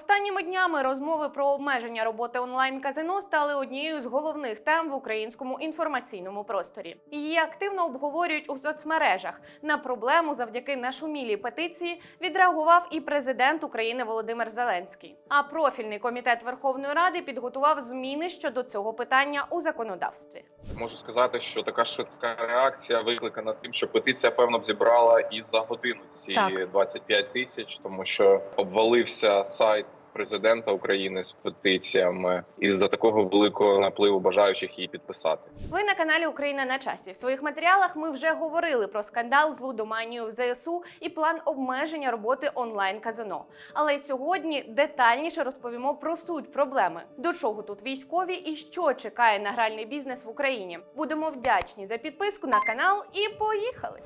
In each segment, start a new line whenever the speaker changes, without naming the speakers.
Останніми днями розмови про обмеження роботи онлайн казино стали однією з головних тем в українському інформаційному просторі. Її активно обговорюють у соцмережах. На проблему завдяки нашумілій петиції відреагував і президент України Володимир Зеленський. А профільний комітет Верховної Ради підготував зміни щодо цього питання у законодавстві.
Можу сказати, що така швидка реакція викликана тим, що петиція певно б зібрала і за годину ці
Так.
25 тисяч, тому що обвалився сайт президента України з петиціями із-за такого великого напливу бажаючих її підписати.
Ви на каналі Україна на часі. В своїх матеріалах ми вже говорили про скандал з лудоманією в ЗСУ і план обмеження роботи онлайн казино. Але сьогодні детальніше розповімо про суть проблеми, до чого тут військові і що чекає на гральний бізнес в Україні. Будемо вдячні за підписку на канал і поїхали.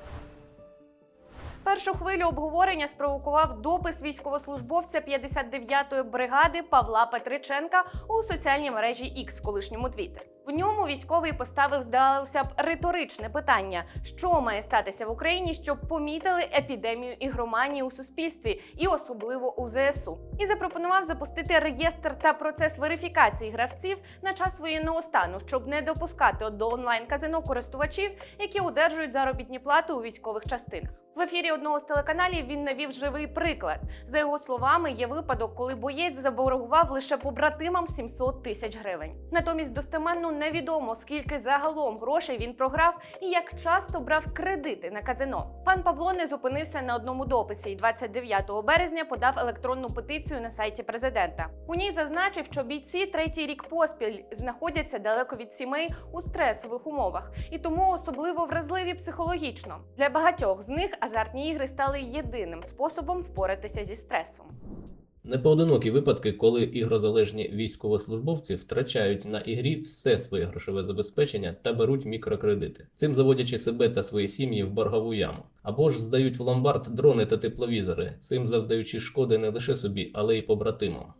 Першу хвилю обговорення спровокував допис військовослужбовця 59-ї бригади Павла Петриченка у соціальній мережі X, колишньому Twitter. В ньому військовий поставив, здалося б, риторичне питання: що має статися в Україні, щоб помітили епідемію ігроманії у суспільстві, і особливо у ЗСУ, і запропонував запустити реєстр та процес верифікації гравців на час воєнного стану, щоб не допускати до онлайн казино користувачів, які одержують заробітні плати у військових частинах. В ефірі одного з телеканалів він навів живий приклад. За його словами, є випадок, коли боєць заборгував лише побратимам 700 тисяч гривень. Натомість достеменно невідомо, скільки загалом грошей він програв і як часто брав кредити на казино. Пан Павло не зупинився на одному дописі і 29 березня подав електронну петицію на сайті президента. У ній зазначив, що бійці третій рік поспіль знаходяться далеко від сімей у стресових умовах і тому особливо вразливі психологічно. Для багатьох з них азартні ігри стали єдиним способом впоратися зі стресом.
Непоодинокі випадки, коли ігрозалежні військовослужбовці втрачають на ігрі все своє грошове забезпечення та беруть мікрокредити, цим заводячи себе та свої сім'ї в боргову яму, або ж здають в ломбард дрони та тепловізори, цим завдаючи шкоди не лише собі, але й побратимам.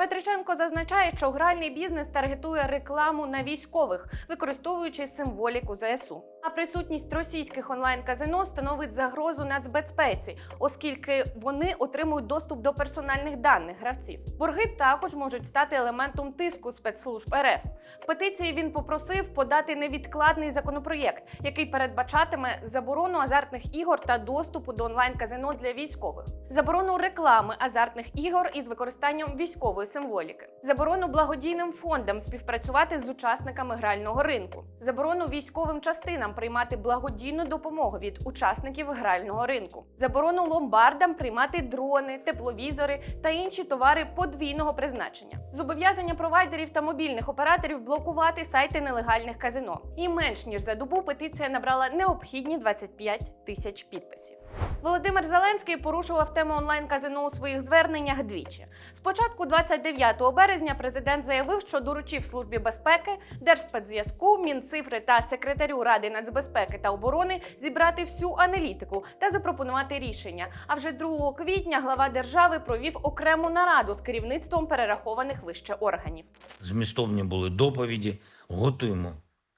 Петриченко зазначає, що гральний бізнес таргетує рекламу на військових, використовуючи символіку ЗСУ. А присутність російських онлайн-казино становить загрозу нацбезпеці, оскільки вони отримують доступ до персональних даних гравців. Борги також можуть стати елементом тиску спецслужб РФ. В петиції він попросив подати невідкладний законопроєкт, який передбачатиме заборону азартних ігор та доступу до онлайн-казино для військових, заборону реклами азартних ігор із використанням військової символіки, заборону благодійним фондам співпрацювати з учасниками грального ринку, заборону військовим частинам приймати благодійну допомогу від учасників грального ринку, заборону ломбардам приймати дрони, тепловізори та інші товари подвійного призначення, зобов'язання провайдерів та мобільних операторів блокувати сайти нелегальних казино. І менш ніж за добу петиція набрала необхідні 25 тисяч підписів. Володимир Зеленський порушував тему онлайн-казино у своїх зверненнях двічі. Спочатку, 29 березня, президент заявив, що доручив службі безпеки, Держспецзв'язку, Мінцифри та секретарю Ради нацбезпеки та оборони зібрати всю аналітику та запропонувати рішення. А вже 2 квітня глава держави провів окрему нараду з керівництвом перерахованих вище органів.
змістовні були доповіді, готуємо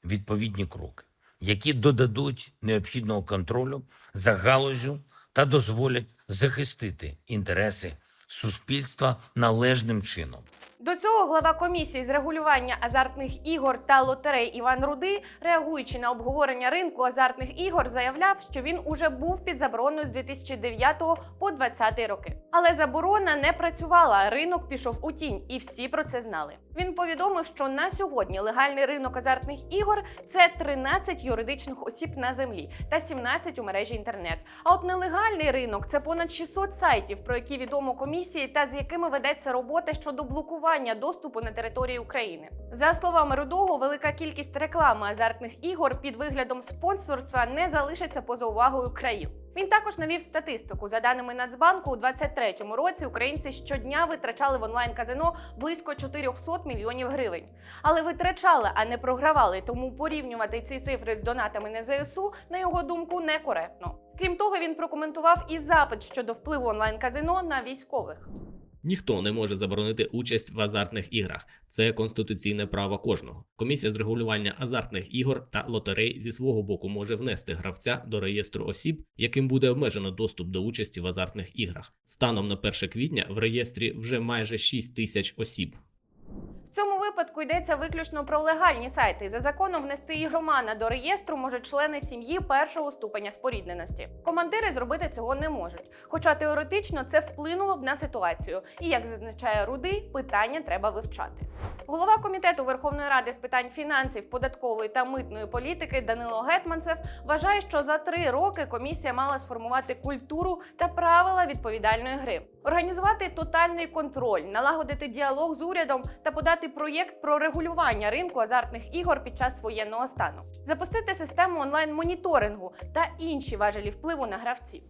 відповідні кроки, які додадуть необхідного контролю за галузю та дозволять захистити інтереси суспільства належним чином.
До цього глава комісії з регулювання азартних ігор та лотерей Іван Руди, реагуючи на обговорення ринку азартних ігор, заявляв, що він уже був під забороною з 2009 по 2020 роки. Але заборона не працювала. Ринок пішов у тінь, і всі про це знали. Він повідомив, що на сьогодні легальний ринок азартних ігор це 13 юридичних осіб на землі та 17 у мережі інтернет. А от нелегальний ринок це понад 600 сайтів, про які відомо комісії та з якими ведеться робота щодо блокування доступу на території України. За словами Рудого, велика кількість реклами азартних ігор під виглядом спонсорства не залишиться поза увагою країн. Він також навів статистику. За даними Нацбанку, у 2023 році українці щодня витрачали в онлайн-казино близько 400 мільйонів гривень. Але витрачали, а не програвали. Тому порівнювати ці цифри з донатами на ЗСУ, на його думку, некоректно. Крім того, він прокоментував і запит щодо впливу онлайн-казино на військових.
Ніхто не може заборонити участь в азартних іграх. Це конституційне право кожного. Комісія з регулювання азартних ігор та лотерей зі свого боку може внести гравця до реєстру осіб, яким буде обмежено доступ до участі в азартних іграх. Станом на 1 квітня в реєстрі вже майже 6 тисяч осіб.
Цьому випадку йдеться виключно про легальні сайти. За законом внести ігромана до реєстру можуть члени сім'ї першого ступеня спорідненості. Командири зробити цього не можуть. Хоча теоретично це вплинуло б на ситуацію. І як зазначає Руди, питання треба вивчати. Голова комітету Верховної Ради з питань фінансів, податкової та митної політики Данило Гетманцев вважає, що за три роки комісія мала сформувати культуру та правила відповідальної гри, організувати тотальний контроль, налагодити діалог з урядом та подати проєкт про регулювання ринку азартних ігор під час воєнного стану, запустити систему онлайн-моніторингу та інші важелі впливу на гравців.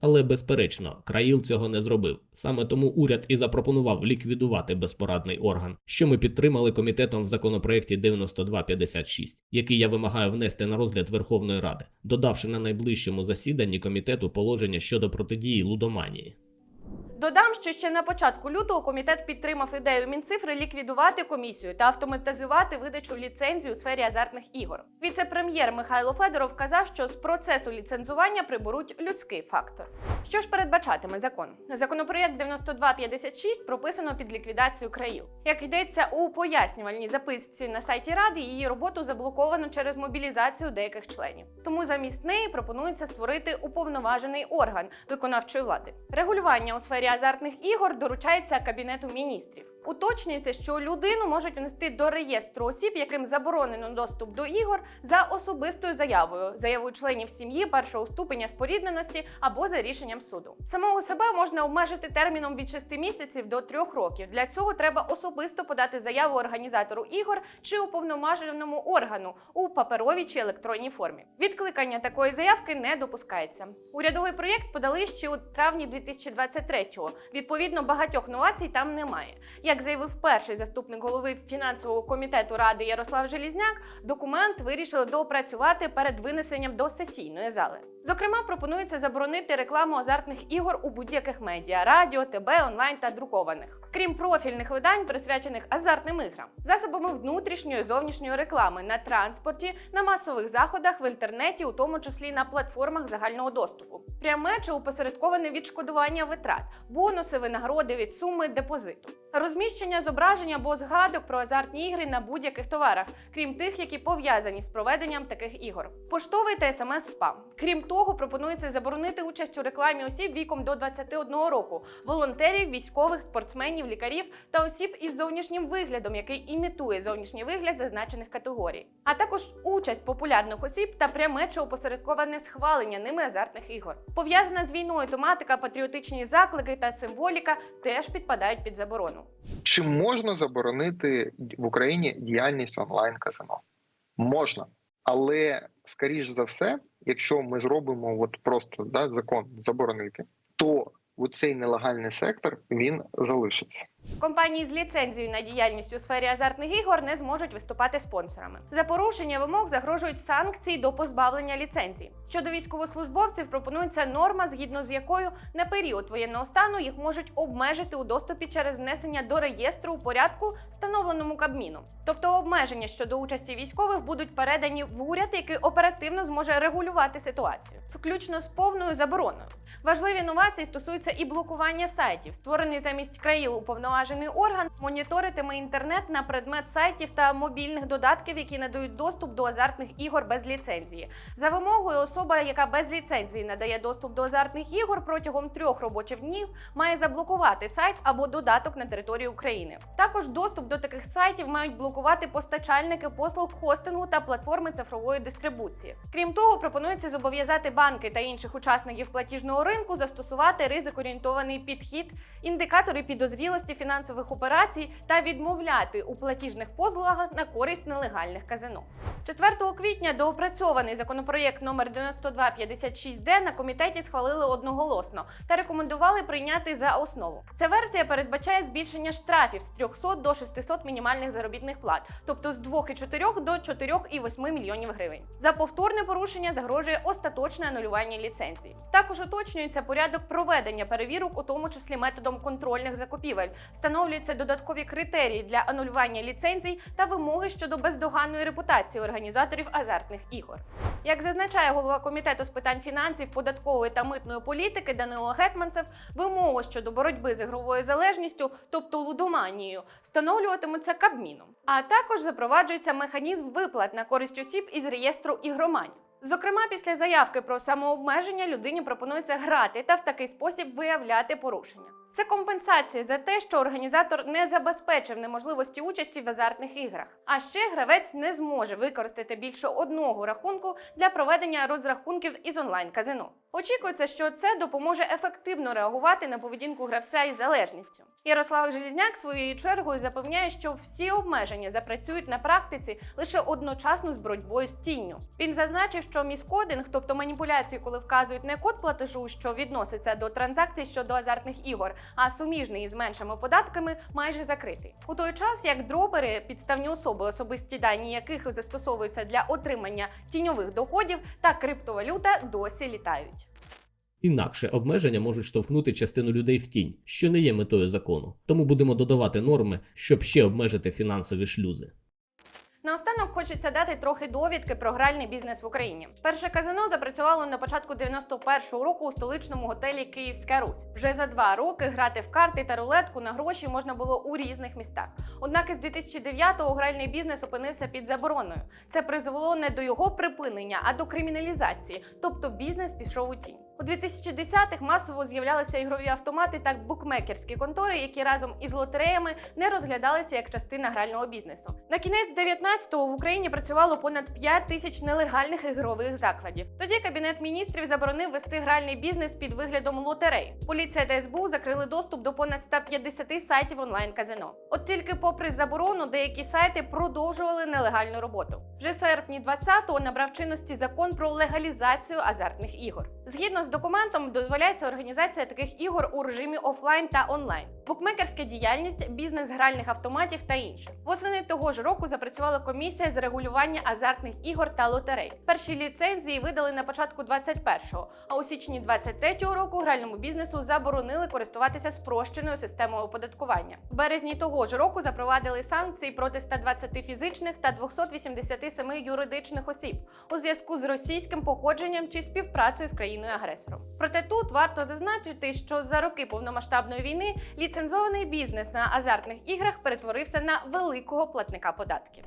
Але безперечно, країл цього не зробив. Саме тому уряд і запропонував ліквідувати безпорадний орган, що ми підтримали комітетом в законопроекті 9256, який я вимагаю внести на розгляд Верховної Ради, додавши на найближчому засіданні комітету положення щодо протидії лудоманії.
Додам, що ще на початку лютого комітет підтримав ідею Мінцифри ліквідувати комісію та автоматизувати видачу ліцензій у сфері азартних ігор. Віце-прем'єр Михайло Федоров казав, що з процесу ліцензування приберуть людський фактор. Що ж передбачатиме закон? Законопроєкт 9256 прописано під ліквідацію країл. Як йдеться у пояснювальній записці на сайті ради, її роботу заблоковано через мобілізацію деяких членів. Тому замість неї пропонується створити уповноважений орган виконавчої влади. Регулювання у сфері азартних ігор доручається кабінету міністрів. Уточнюється, що людину можуть внести до реєстру осіб, яким заборонено доступ до ігор, за особистою заявою, заявою членів сім'ї першого ступеня спорідненості або за рішенням суду. Самого себе можна обмежити терміном від 6 місяців до 3 років. Для цього треба особисто подати заяву організатору ігор чи уповноваженому органу у паперовій чи електронній формі. Відкликання такої заявки не допускається. Урядовий проєкт подали ще у травні 2023-го. Відповідно, багатьох новацій там немає. Як заявив перший заступник голови фінансового комітету ради Ярослав Желізняк, документ вирішили доопрацювати перед винесенням до сесійної зали. Зокрема, пропонується заборонити рекламу азартних ігор у будь-яких медіа радіо, ТБ, онлайн та друкованих, крім профільних видань, присвячених азартним іграм, засобами внутрішньої зовнішньої реклами на транспорті, на масових заходах в інтернеті, у тому числі на платформах загального доступу, пряме чи опосередковане відшкодування витрат, бонуси, винагороди від суми депозиту. Розміщення зображень або згадок про азартні ігри на будь-яких товарах, крім тих, які пов'язані з проведенням таких ігор. Поштовий та смс спам. Крім того, пропонується заборонити участь у рекламі осіб віком до 21 року, волонтерів, військових, спортсменів, лікарів та осіб із зовнішнім виглядом, який імітує зовнішній вигляд зазначених категорій, а також участь популярних осіб та пряме чи опосередковане схвалення ними азартних ігор. Пов'язана з війною тематика, патріотичні заклики та символіка теж підпадають під заборону.
Чи можна заборонити в Україні діяльність онлайн казино? Можна, але скоріш за все, якщо ми зробимо от просто да, закон заборонити, то у цей нелегальний сектор він залишиться.
Компанії з ліцензією на діяльність у сфері азартних ігор не зможуть виступати спонсорами. За порушення вимог загрожують санкції до позбавлення ліцензії. Щодо військовослужбовців пропонується норма, згідно з якою на період воєнного стану їх можуть обмежити у доступі через внесення до реєстру у порядку, встановленому Кабміном. Тобто обмеження щодо участі військових будуть передані в уряд, який оперативно зможе регулювати ситуацію, включно з повною забороною. Важливі новації стосуються і блокування сайтів, створений замість країл уповноважений орган, моніторитиме інтернет на предмет сайтів та мобільних додатків, які надають доступ до азартних ігор без ліцензії. За вимогою, особа, яка без ліцензії надає доступ до азартних ігор протягом трьох робочих днів, має заблокувати сайт або додаток на території України. Також доступ до таких сайтів мають блокувати постачальники послуг хостингу та платформи цифрової дистрибуції. Крім того, пропонується зобов'язати банки та інших учасників платіжного ринку застосувати ризик орієнтований підхід, індикатори підозрілості фінансових операцій та відмовляти у платіжних послугах на користь нелегальних казино. 4 квітня доопрацьований законопроєкт номер 9256Д на комітеті схвалили одноголосно та рекомендували прийняти за основу. Ця версія передбачає збільшення штрафів з 300 до 600 мінімальних заробітних плат, тобто з 2,4 до 4,8 мільйонів гривень. За повторне порушення загрожує остаточне анулювання ліцензії. Також уточнюється порядок проведення перевірок, у тому числі методом контрольних закупівель. Встановлюються додаткові критерії для анулювання ліцензій та вимоги щодо бездоганної репутації організаторів азартних ігор. Як зазначає голова комітету з питань фінансів, податкової та митної політики Данило Гетманцев, вимоги щодо боротьби з ігровою залежністю, тобто лудоманією, встановлюватимуться Кабміном. А також запроваджується механізм виплат на користь осіб із реєстру ігроманів. Зокрема, після заявки про самообмеження людині пропонується грати та в такий спосіб виявляти порушення. Це компенсація за те, що організатор не забезпечив неможливості участі в азартних іграх. А ще гравець не зможе використати більше одного рахунку для проведення розрахунків із онлайн-казино. Очікується, що це допоможе ефективно реагувати на поведінку гравця із залежністю. Ярослав Желізняк своєю чергою запевняє, що всі обмеження запрацюють на практиці лише одночасно з боротьбою з тінню. Він зазначив, що міскодинг, тобто маніпуляції, коли вказують не код платежу, що відноситься до транзакцій щодо азартних ігор, а суміжний із меншими податками, майже закритий. У той час як дропери, підставні особи, особисті дані яких застосовуються для отримання тіньових доходів та криптовалюта, досі літають.
Інакше обмеження можуть штовхнути частину людей в тінь, що не є метою закону. Тому будемо додавати норми, щоб ще обмежити фінансові шлюзи.
Наостанок хочеться дати трохи довідки про гральний бізнес в Україні. Перше казино запрацювало на початку 91-го року у столичному готелі Київська Русь. Вже за два роки грати в карти та рулетку на гроші можна було у різних містах. Однак із 2009-го гральний бізнес опинився під забороною. Це призвело не до його припинення, а до криміналізації, тобто бізнес пішов у тінь. У 2010-х масово з'являлися ігрові автомати та букмекерські контори, які разом із лотереями не розглядалися як частина грального бізнесу. На кінець 19-го в Україні працювало понад 5 тисяч нелегальних ігрових закладів. Тоді кабінет міністрів заборонив вести гральний бізнес під виглядом лотерей. Поліція та СБУ закрили доступ до понад 150 сайтів онлайн-казино. От тільки попри заборону, деякі сайти продовжували нелегальну роботу. Вже серпні 20-го набрав чинності закон про легалізацію азартних ігор. Згідно з документом, дозволяється організація таких ігор у режимі офлайн та онлайн, букмекерська діяльність, бізнес гральних автоматів та інше. Восени того ж року запрацювала комісія з регулювання азартних ігор та лотерей. Перші ліцензії видали на початку 21-го, а у січні 23-го року гральному бізнесу заборонили користуватися спрощеною системою оподаткування. В березні того ж року запровадили санкції проти 120 фізичних та 287 юридичних осіб у зв'язку з російським походженням чи співпрацею з країною агресором. Проте тут варто зазначити, що за роки повномасштабної війни ліцензований бізнес на азартних іграх перетворився на великого платника податків.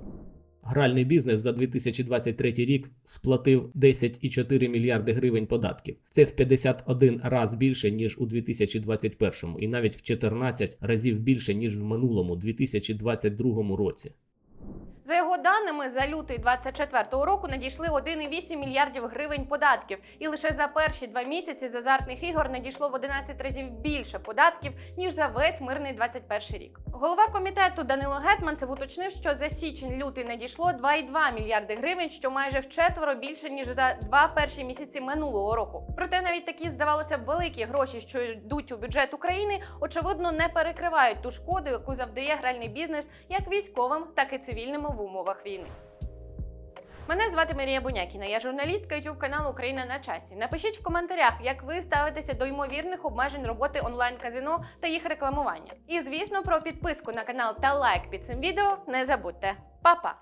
Гральний бізнес за 2023 рік сплатив 10,4 мільярди гривень податків. Це в 51 раз більше ніж у 2021 і навіть в 14 разів більше ніж в минулому 2022 році.
За його даними, за лютий 24-го року надійшли 1,8 мільярдів гривень податків, і лише за перші два місяці з азартних ігор надійшло в 11 разів більше податків ніж за весь мирний 21 рік. Голова комітету Данило Гетманцев уточнив, що за січень-лютий надійшло 2,2 мільярди гривень, що майже вчетверо більше ніж за два перші місяці минулого року. Проте навіть такі здавалося б великі гроші, що йдуть у бюджет України, очевидно не перекривають ту шкоду, яку завдає гральний бізнес як військовим, так і цивільним умовах війни. Мене звати Марія Бунякіна. Я журналістка youtube каналу Україна на часі. Напишіть в коментарях, як ви ставитеся до ймовірних обмежень роботи онлайн-казино та їх рекламування. І звісно, про підписку на канал та лайк під цим відео не забудьте. Па-па!